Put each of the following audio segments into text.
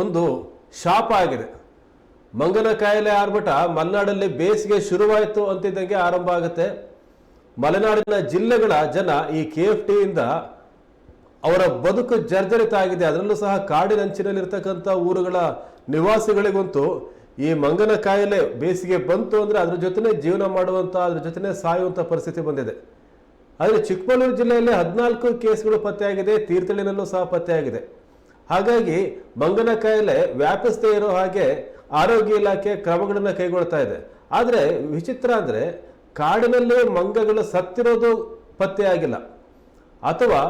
ಒಂದು ಶಾಪ ಆಗಿದೆ. ಮಂಗನ ಕಾಯಿಲೆ ಆರ್ಭಟ ಮಲೆನಾಡಲ್ಲಿ ಬೇಸಿಗೆ ಶುರುವಾಯಿತು ಅಂತಿದ್ದಂಗೆ ಆರಂಭ ಆಗುತ್ತೆ. ಮಲೆನಾಡಿನ ಜಿಲ್ಲೆಗಳ ಜನ ಈ ಕೆ ಎಫ್ ಟಿಯಿಂದ ಅವರ ಬದುಕು ಜರ್ಜರಿತ ಆಗಿದೆ. ಅದರಲ್ಲೂ ಸಹ ಕಾಡಿನಂಚಿನಲ್ಲಿರ್ತಕ್ಕಂಥ ಊರುಗಳ ನಿವಾಸಿಗಳಿಗಂತೂ ಈ ಮಂಗನ ಕಾಯಿಲೆ ಬೇಸಿಗೆ ಬಂತು ಅಂದರೆ ಅದ್ರ ಜೊತೆನೆ ಜೀವನ ಮಾಡುವಂಥ ಅದ್ರ ಜೊತೆನೇ ಸಾಯುವಂಥ ಪರಿಸ್ಥಿತಿ ಬಂದಿದೆ. ಆದರೆ ಚಿಕ್ಕಮಗಳೂರು ಜಿಲ್ಲೆಯಲ್ಲಿ ಹದಿನಾಲ್ಕು ಕೇಸ್ಗಳು ಪತ್ತೆಯಾಗಿದೆ. ತೀರ್ಥಳ್ಳಿನಲ್ಲೂ ಸಹ ಪತ್ತೆಯಾಗಿದೆ. ಹಾಗಾಗಿ ಮಂಗನ ಕಾಯಿಲೆ ವ್ಯಾಪಿಸದೇ ಇರೋ ಹಾಗೆ ಆರೋಗ್ಯ ಇಲಾಖೆ ಕ್ರಮಗಳನ್ನು ಕೈಗೊಳ್ತಾ ಇದೆ. ಆದರೆ ವಿಚಿತ್ರ ಅಂದರೆ ಕಾಡಿನಲ್ಲೇ ಮಂಗಗಳು ಸತ್ತಿರೋದು ಪತ್ತೆಯಾಗಿಲ್ಲ ಅಥವಾ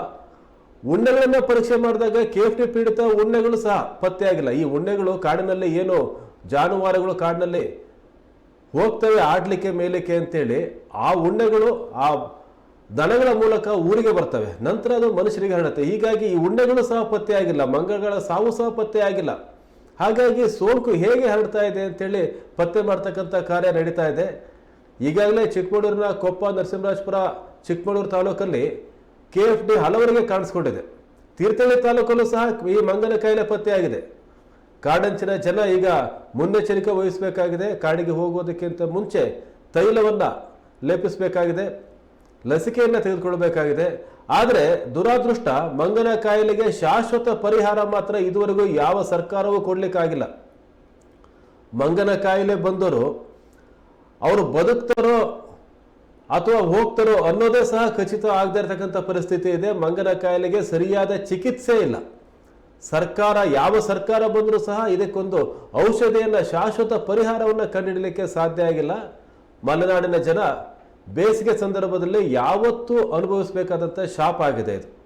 ಉಣ್ಣೆಗಳನ್ನು ಪರೀಕ್ಷೆ ಮಾಡಿದಾಗ ಕೇಫ್ಟಿ ಪೀಡಿತ ಉಣ್ಣೆಗಳು ಸಹ ಪತ್ತೆಯಾಗಿಲ್ಲ ಈ ಉಣ್ಣೆಗಳು ಕಾಡಿನಲ್ಲಿ ಏನು ಜಾನುವಾರುಗಳು ಕಾಡಿನಲ್ಲಿ ಹೋಗ್ತವೆ ಆಡಲಿಕ್ಕೆ ಮೇಲಿಕ್ಕೆ ಅಂತೇಳಿ ಆ ಉಣ್ಣೆಗಳು ಆ ದನಗಳ ಮೂಲಕ ಊರಿಗೆ ಬರ್ತವೆ. ನಂತರ ಅದು ಮನುಷ್ಯರಿಗೆ ಹರಡುತ್ತೆ. ಹೀಗಾಗಿ ಈ ಉಂಡೆಗಳು ಸಹ ಪತ್ತೆಯಾಗಿಲ್ಲ ಮಂಗಗಳ ಸಾವು ಸಹ ಪತ್ತೆಯಾಗಿಲ್ಲ ಹಾಗಾಗಿ ಸೋಂಕು ಹೇಗೆ ಹರಡ್ತಾ ಇದೆ ಅಂತೇಳಿ ಪತ್ತೆ ಮಾಡ್ತಕ್ಕಂಥ ಕಾರ್ಯ ನಡೀತಾ ಇದೆ. ಈಗಾಗಲೇ ಚಿಕ್ಕಮಗಳೂರಿನ ಕೊಪ್ಪ, ನರಸಿಂಹರಾಜಪುರ, ಚಿಕ್ಕಮಗಳೂರು ತಾಲೂಕಲ್ಲಿ ಕೆ ಎಫ್ ಡಿ ಹಲವರಿಗೆ ಕಾಣಿಸ್ಕೊಂಡಿದೆ. ತೀರ್ಥಹಳ್ಳಿ ತಾಲೂಕಲ್ಲೂ ಸಹ ಈ ಮಂಗನ ಕಾಯಿಲೆ ಪತ್ತೆಯಾಗಿದೆ ಕಾಡಂಚಿನ ಜನ ಈಗ ಮುನ್ನೆಚ್ಚರಿಕೆ ವಹಿಸಬೇಕಾಗಿದೆ. ಕಾಡಿಗೆ ಹೋಗೋದಕ್ಕಿಂತ ಮುಂಚೆ ತೈಲವನ್ನು ಲೇಪಿಸಬೇಕಾಗಿದೆ. ಲಸಿಕೆಯನ್ನು ತೆಗೆದುಕೊಳ್ಬೇಕಾಗಿದೆ ಆದರೆ ದುರಾದೃಷ್ಟ, ಮಂಗನ ಕಾಯಿಲೆಗೆ ಶಾಶ್ವತ ಪರಿಹಾರ ಮಾತ್ರ ಇದುವರೆಗೂ ಯಾವ ಸರ್ಕಾರವೂ ಕೊಡಲಿಕ್ಕಾಗಿಲ್ಲ. ಮಂಗನ ಕಾಯಿಲೆ ಬಂದವರು ಅವರು ಬದುಕ್ತಾರೋ ಅಥವಾ ಹೋಗ್ತಾರೋ ಅನ್ನೋದೇ ಸಹ ಖಚಿತ ಆಗದೇ ಇರತಕ್ಕಂಥ ಪರಿಸ್ಥಿತಿ ಇದೆ. ಮಂಗನ ಕಾಯಿಲೆಗೆ ಸರಿಯಾದ ಚಿಕಿತ್ಸೆ ಇಲ್ಲ. ಸರ್ಕಾರ, ಯಾವ ಸರ್ಕಾರ ಬಂದರೂ ಸಹ ಇದಕ್ಕೊಂದು ಔಷಧಿಯನ್ನು ಶಾಶ್ವತ ಪರಿಹಾರವನ್ನು ಕಂಡುಹಿಡಲಿಕ್ಕೆ ಸಾಧ್ಯ ಆಗಿಲ್ಲ. ಮಲೆನಾಡಿನ ಜನ ಬೇಸಿಗೆ ಸಂದರ್ಭದಲ್ಲಿ ಯಾವತ್ತೂ ಅನುಭವಿಸಬೇಕಾದಂಥ ಶಾಪ್ ಆಗಿದೆ ಇದು.